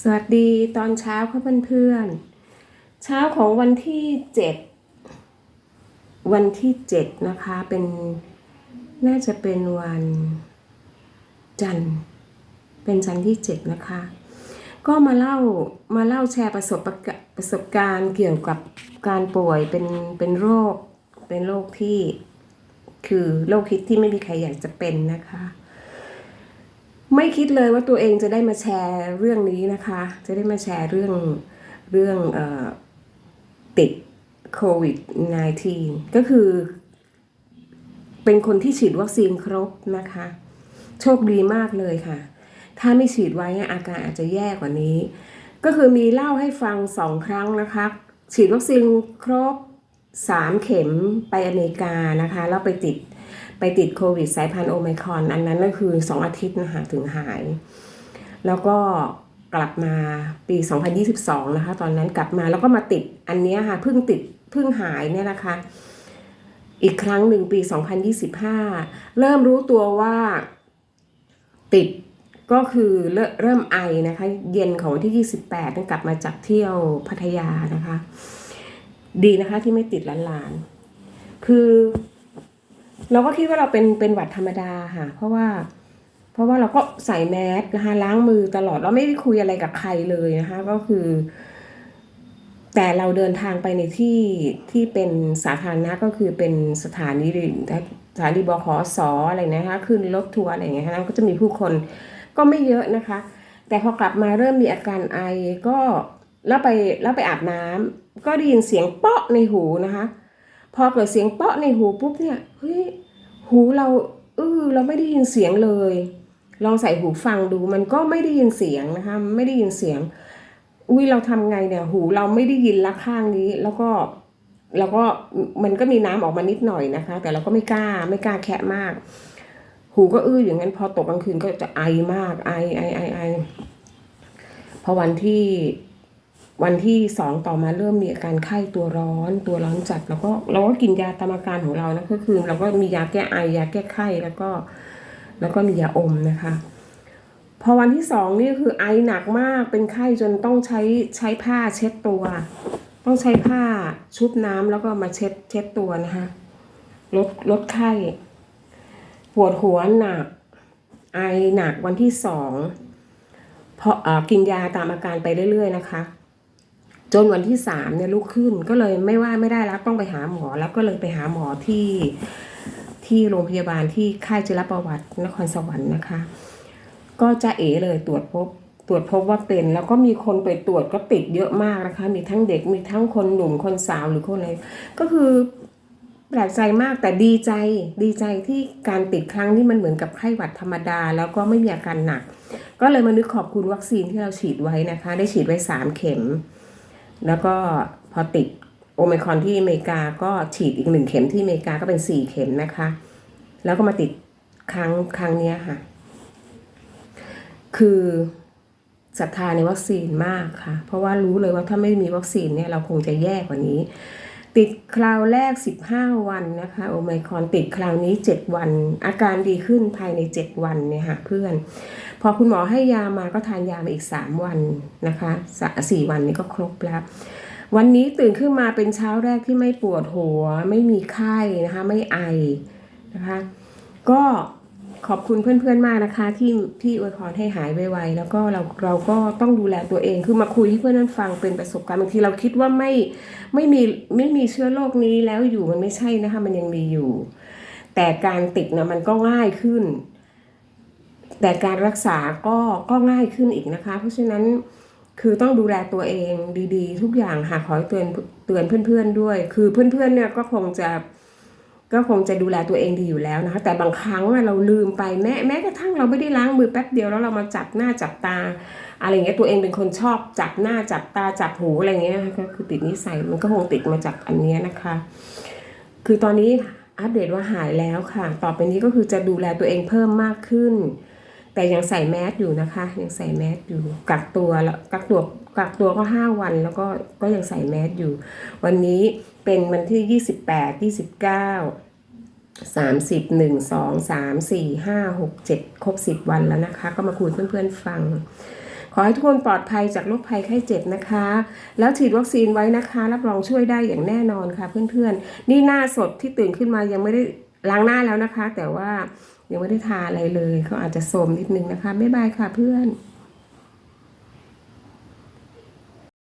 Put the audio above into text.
สวัสดีตอนเช้าค่ะเพื่อนๆ เช้าของวันที่เจ็ดวันที่เจ็ดนะคะเป็นน่าจะเป็นวันจันทร์เป็นจันทร์ที่เจ็ดนะคะ ก็มาเล่ามาเล่าแชร์ประสบประกะประสบการณ์เกี่ยวกับการป่วยเป็นเป็นโรคเป็นโรคที่คือโรคฮิตที่ไม่มีใครอยากจะเป็นนะคะ ไม่คิดเลยว่าตัวเองจะได้มาแชร์เรื่องนี้นะคะ จะได้มาแชร์เรื่องเรื่องอติดโควิด -19 ก็คือ เป็นคนที่ฉีดวัคซีนครบนะคะ โชคดีมากเลยค่ะ ถ้าไม่ฉีดไว้อาการอาจจะแย่กว่านี้ ก็คือมีเล่าให้ฟังสองครั้งนะคะ ฉีดวัคซีนครบสามเข็มไปอเมริกานะคะ แล้วไปติด ไปติดโควิดสายพันธุ์โอไมครอนอันนั้นก็คือ 2 อาทิตย์นะคะถึงหาย แล้วก็กลับมาปี 2022 นะคะ ตอนนั้นกลับมาแล้วก็มาติดอันนี้ค่ะเพิ่งติดเพิ่งหายเนี่ยนะคะ อีกครั้งหนึ่งปี 2025 เริ่มรู้ตัวว่าติดก็คือเริ่มเริ่มไอนะคะ เย็นของวันที่ 28นั่นกลับมาจากเที่ยวพัทยานะคะ ดีนะคะที่ไม่ติดหลานๆคือ เราก็คิดว่าเราเป็นเป็นหวัดธรรมดาค่ะ เพราะว่า เพราะว่าเราก็ใส่แมสนะคะล้างมือตลอดเราไม่ได้คุยอะไรกับใครเลยนะคะ ก็คือ แต่เราเดินทางไปในที่ที่เป็นสาธารณะก็คือเป็นสถานีสถานีบขสออะไรนะคะขึ้นรถทัวร์อะไรอย่างเงี้ยนะก็จะมีผู้คนก็ไม่เยอะนะคะ แต่พอกลับมาเริ่มมีอาการไอก็แล้วไปแล้วไปอาบน้ำก็ได้ยินเสียงเปาะในหูนะคะ พอเกิดเสียงเปาะในหูปุ๊บเนี่ยเฮ้ยหูเราเออเราไม่ได้ยินเสียงเลย ลองใส่หูฟังดูมันก็ไม่ได้ยินเสียงนะคะไม่ได้ยินเสียง อุ้ยเราทำไงเนี่ยหูเราไม่ได้ยินละข้างนี้แล้วก็แล้วก็มันก็มีน้ำออกมานิดหน่อยนะคะ แต่เราก็ไม่กล้าไม่กล้าแคะมาก หูก็อื้ออย่างนั้นพอตกกลางคืนก็จะไอมากไอไอไอไอพอวันที่ วันที่สองต่อมาเริ่มมีอาการไข้ตัวร้อน ตัวร้อนจัดแล้วก็เราก็กินยาตามอาการของเรานะก็คือเราก็มียาแก้ไอยาแก้ไข้แล้วก็ แล้วก็มียาอมนะคะ พอวันที่สองนี่คือไอหนักมากเป็นไข้จนต้องใช้ใช้ผ้าเช็ดตัว ต้องใช้ผ้าชุบน้ำแล้วก็มาเช็ดเช็ดตัวนะคะลดลดไข้ปวดหัวหนัก ไอหนักวันที่สองพอเออกินยาตามอาการไปเรื่อย ๆ นะคะ จนวันที่สามเนี่ยลุกขึ้นก็เลยไม่ว่าไม่ได้แล้วต้องไปหาหมอ แล้วก็เลยไปหาหมอที่ที่โรงพยาบาลที่ค่ายจิรประวัตินครสวรรค์นะคะ ก็จะเอเลยตรวจพบตรวจพบว่าเป็น แล้วก็มีคนไปตรวจก็ติดเยอะมากนะคะ มีทั้งเด็กมีทั้งคนหนุ่มคนสาวหรือคนอะไรก็คือแปลกใจมากแต่ดีใจดีใจที่การติดครั้งนี้มันเหมือนกับไข้หวัดธรรมดา แล้วก็ไม่มีอาการหนัก ก็เลยมานึกขอบคุณวัคซีนที่เราฉีดไว้นะคะ ได้ฉีดไว้สามเข็ม แล้วก็พอติดโอมิครอนที่อเมริกาก็ฉีดอีกหนึ่งเข็มที่อเมริกาก็เป็นสี่เข็มนะคะ แล้วก็มาติดครั้งครั้งเนี้ยค่ะ คือศรัทธาในวัคซีนมากค่ะ เพราะว่ารู้เลยว่าถ้าไม่มีวัคซีนเนี่ยเราคงจะแย่กว่านี้ ติดคราวแรก 15 วันนะคะโอไมครอนติดคราวนี้ 7 วัน อาการดีขึ้นภายใน 7 วันเนี่ยค่ะเพื่อน พอคุณหมอให้ยามาก็ทานยามาอีก 3 วันนะคะสะสี่วันนี้ก็ครบแล้ว วันนี้ตื่นขึ้นมาเป็นเช้าแรกที่ไม่ปวดหัว ไม่มีไข้นะคะ ไม่ไอนะคะ ก็ ขอบคุณเพื่อนๆมากนะคะ ที่ที่อวยพรให้หายไวๆแล้วก็เราเราก็ต้องดูแลตัวเองคือมาคุยให้เพื่อนนั้นฟังเป็นประสบการณ์บางทีเราคิดว่าไม่ไม่มีไม่มีเชื้อโรคนี้แล้วอยู่มันไม่ใช่นะคะ มันยังมีอยู่ แต่การติดนะมันก็ง่ายขึ้น แต่การรักษาก็ก็ง่ายขึ้นอีกนะคะ เพราะฉะนั้นคือต้องดูแลตัวเองดีๆ ทุกอย่างค่ะขอให้เตือนเตือนเพื่อนๆด้วย คือเพื่อนๆเนี่ยก็คงจะ ก็คงจะดูแลตัวเองดีอยู่แล้วนะคะ แต่บางครั้งเราลืมไปแม้แม้กระทั่งเราไม่ได้ล้างมือแป๊บเดียวแล้วเรามาจับหน้าจับตา อะไรเงี้ยตัวเองเป็นคนชอบจับหน้าจับตาจับหูอะไรเงี้ยก็คือติดนิสัยมันก็คงติดมาจากอันนี้นะคะ คือตอนนี้อัปเดตว่าหายแล้วค่ะ ต่อไปนี้ก็คือจะดูแลตัวเองเพิ่มมากขึ้น แต่ยังใส่แมสอยู่นะคะ ยังใส่แมสอยู่กักตัวแล้วกักตัวกักตัวก็ห้าวันแล้วก็ก็ยังใส่แมสอยู่ วันนี้เป็นวันที่ยี่สิบแปดยี่สิบเก้าสามสิบหนึ่งสองสามสี่ห้าหกเจ็ดครบสิบวันแล้วนะคะ ก็มาคุยเพื่อนๆฟัง ขอให้ทุกคนปลอดภัยจากโรคภัยไข้เจ็บนะคะ แล้วฉีดวัคซีนไว้นะคะ รับรองช่วยได้อย่างแน่นอนค่ะเพื่อนๆ นี่หน้าสดที่ตื่นขึ้นมายังไม่ได้ ล้างหน้าแล้วนะคะ แต่ว่ายังไม่ได้ทาอะไรเลยเขาอาจจะโสมนิดนึงนะคะบ๊ายบายค่ะเพื่อน